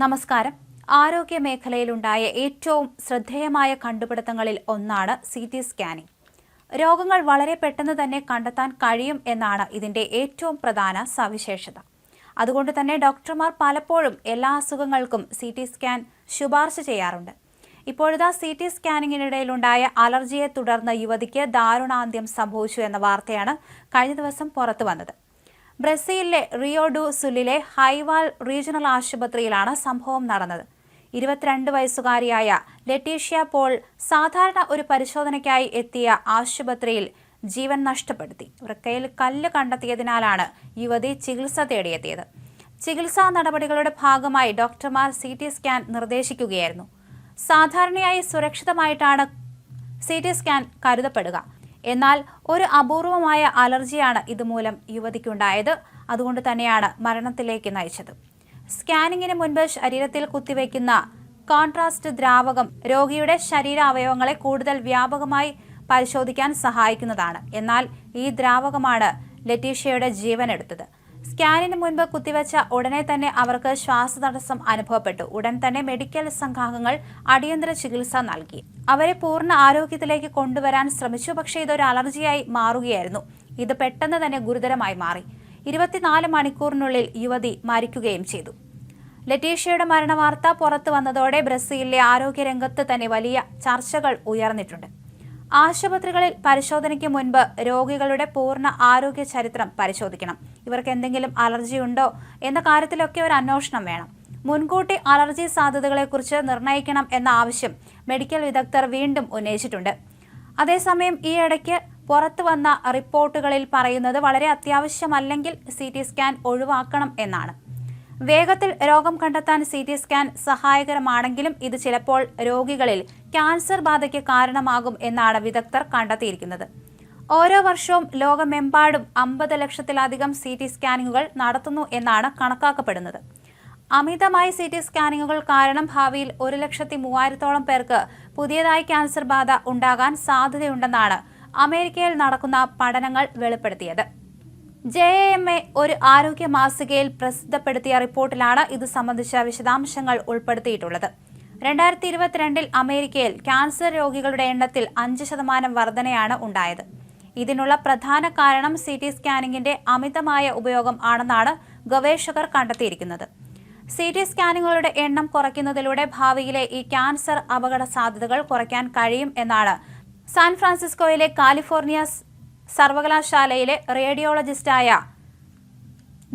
നമസ്കാരം. ആരോഗ്യ മേഖലയിലുണ്ടായ ഏറ്റവും ശ്രദ്ധേയമായ കണ്ടുപിടുത്തങ്ങളിൽ ഒന്നാണ് സി ടി സ്കാനിംഗ്. രോഗങ്ങൾ വളരെ പെട്ടെന്ന് തന്നെ കണ്ടെത്താൻ കഴിയും എന്നാണ് ഇതിന്റെ ഏറ്റവും പ്രധാന സവിശേഷത. അതുകൊണ്ട് തന്നെ ഡോക്ടർമാർ പലപ്പോഴും എല്ലാ അസുഖങ്ങൾക്കും സി ടി സ്കാൻ ശുപാർശ ചെയ്യാറുണ്ട്. ഇപ്പോഴിതാ സി ടി സ്കാനിങ്ങിനിടയിലുണ്ടായ അലർജിയെ തുടർന്ന് യുവതിക്ക് ദാരുണാന്ത്യം സംഭവിച്ചു എന്ന വാർത്തയാണ് കഴിഞ്ഞ ദിവസം പുറത്തു വന്നത്. ബ്രസീലിലെ റിയോ ഡു സുലിലെ ഹൈവാൾ റീജിയണൽ ആശുപത്രിയിലാണ് സംഭവം നടന്നത്. ഇരുപത്തിരണ്ട് വയസ്സുകാരിയായ ലെറ്റീഷ്യ പോൾ സാധാരണ ഒരു പരിശോധനയ്ക്കായി എത്തിയ ആശുപത്രിയിൽ ജീവൻ നഷ്ടപ്പെടുത്തി. വൃക്കയിൽ കല്ല് കണ്ടെത്തിയതിനാലാണ് യുവതി ചികിത്സ തേടിയെത്തിയത്. ചികിത്സാ നടപടികളുടെ ഭാഗമായി ഡോക്ടർമാർ സി ടി സ്കാൻ നിർദ്ദേശിക്കുകയായിരുന്നു. സാധാരണയായി സുരക്ഷിതമായിട്ടാണ് സി ടി സ്കാൻ കരുതപ്പെടുക. എന്നാൽ ഒരു അപൂർവമായ അലർജിയാണ് ഇതുമൂലം യുവതിക്കുണ്ടായത്. അതുകൊണ്ട് തന്നെയാണ് മരണത്തിലേക്ക് നയിച്ചത്. സ്കാനിങ്ങിന് മുൻപ് ശരീരത്തിൽ കുത്തിവെക്കുന്ന കോൺട്രാസ്റ്റ് ദ്രാവകം രോഗിയുടെ ശരീര അവയവങ്ങളെ കൂടുതൽ വ്യാപകമായി പരിശോധിക്കാൻ സഹായിക്കുന്നതാണ്. എന്നാൽ ഈ ദ്രാവകമാണ് ലറ്റീഷ്യയുടെ ജീവൻ എടുത്തത് സ്കാനിന് മുൻപ് കുത്തിവെച്ച ഉടനെ തന്നെ അവർക്ക് ശ്വാസതടസ്സം അനുഭവപ്പെട്ടു. ഉടൻ തന്നെ മെഡിക്കൽ സംഘാംഗങ്ങൾ അടിയന്തര ചികിത്സ നൽകി. അവരെ പൂർണ ആരോഗ്യത്തിലേക്ക് കൊണ്ടുവരാൻ ശ്രമിച്ചു. പക്ഷേ ഇതൊരു അലർജിയായി മാറുകയായിരുന്നു. ഇത് പെട്ടെന്ന് തന്നെ ഗുരുതരമായി മാറി. ഇരുപത്തിനാല് മണിക്കൂറിനുള്ളിൽ യുവതി മരിക്കുകയും ചെയ്തു. ലറ്റീഷ്യയുടെ മരണവാർത്ത പുറത്തു വന്നതോടെ ബ്രസീലിലെ ആരോഗ്യരംഗത്ത് തന്നെ വലിയ ചർച്ചകൾ ഉയർന്നിട്ടുണ്ട്. ആശുപത്രികളിൽ പരിശോധനയ്ക്ക് മുൻപ് രോഗികളുടെ പൂർണ ആരോഗ്യ ചരിത്രം പരിശോധിക്കണം. ഇവർക്ക് എന്തെങ്കിലും അലർജി ഉണ്ടോ എന്ന കാര്യത്തിലൊക്കെ ഒരു അന്വേഷണം വേണം. മുൻകൂട്ടി അലർജി സാധ്യതകളെക്കുറിച്ച് നിർണയിക്കണം എന്ന ആവശ്യം മെഡിക്കൽ വിദഗ്ധർ വീണ്ടും ഉന്നയിച്ചിട്ടുണ്ട്. അതേസമയം ഈ ഇടയ്ക്ക് പുറത്തു വന്ന റിപ്പോർട്ടുകളിൽ പറയുന്നത് വളരെ അത്യാവശ്യമല്ലെങ്കിൽ സി ടി സ്കാൻ ഒഴിവാക്കണം എന്നാണ്. വേഗത്തിൽ രോഗം കണ്ടെത്താൻ സി ടി സ്കാൻ സഹായകരമാണെങ്കിലും ഇത് ചിലപ്പോൾ രോഗികളിൽ ക്യാൻസർ ബാധയ്ക്ക് കാരണമാകും എന്നാണ് വിദഗ്ധർ കണ്ടെത്തിയിരിക്കുന്നത്. ഓരോ വർഷവും ലോകമെമ്പാടും അമ്പത് ലക്ഷത്തിലധികം സി ടി സ്കാനിങ്ങുകൾ നടത്തുന്നു എന്നാണ് കണക്കാക്കപ്പെടുന്നത്. അമിതമായ സി ടി സ്കാനിങ്ങുകൾ കാരണം ഭാവിയിൽ ഒരു ലക്ഷത്തി മൂവായിരത്തോളം പേർക്ക് പുതിയതായി ക്യാൻസർ ബാധ ഉണ്ടാകാൻ സാധ്യതയുണ്ടെന്നാണ് അമേരിക്കയിൽ നടക്കുന്ന പഠനങ്ങൾ വെളിപ്പെടുത്തിയത്. ജെ എം എ ഒരു ആരോഗ്യ മാസികയിൽ പ്രസിദ്ധപ്പെടുത്തിയ റിപ്പോർട്ടിലാണ് ഇത് സംബന്ധിച്ച വിശദാംശങ്ങൾ ഉൾപ്പെടുത്തിയിട്ടുള്ളത്. രണ്ടായിരത്തി ഇരുപത്തിരണ്ടിൽ അമേരിക്കയിൽ ക്യാൻസർ രോഗികളുടെ എണ്ണത്തിൽ അഞ്ച് ശതമാനം വർധനയാണ് ഉണ്ടായത്. ഇതിനുള്ള പ്രധാന കാരണം സി ടി സ്കാനിങ്ങിന്റെ അമിതമായ ഉപയോഗം ആണെന്നാണ് ഗവേഷകർ കണ്ടെത്തിയിരിക്കുന്നത്. സി ടി സ്കാനിങ്ങുകളുടെ എണ്ണം കുറയ്ക്കുന്നതിലൂടെ ഭാവിയിലെ ഈ ക്യാൻസർ അപകട സാധ്യതകൾ കുറയ്ക്കാൻ കഴിയും എന്നാണ് സാൻ ഫ്രാൻസിസ്കോയിലെ കാലിഫോർണിയ സർവകലാശാലയിലെ റേഡിയോളജിസ്റ്റായ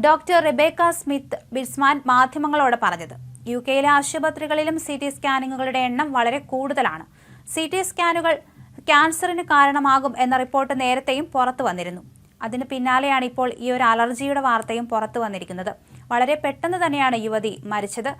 ഡോക്ടർ റിബേക്ക സ്മിത്ത് ബിസ്മാൻ മാധ്യമങ്ങളോട് പറഞ്ഞത് യു കെയിലെ ആശുപത്രികളിലും സി ടി സ്കാനിങ്ങുകളുടെ എണ്ണം വളരെ കൂടുതലാണ്. സി ടി സ്കാനുകൾ ക്യാൻസറിന് കാരണമാകും എന്ന റിപ്പോർട്ട് നേരത്തെയും പുറത്തു വന്നിരുന്നു. അതിന് പിന്നാലെയാണ് ഇപ്പോൾ ഈ ഒരു അലർജിയുടെ വാർത്തയും പുറത്തു വന്നിരിക്കുന്നത്. വളരെ പെട്ടെന്ന് തന്നെയാണ് യുവതി മരിച്ചത്.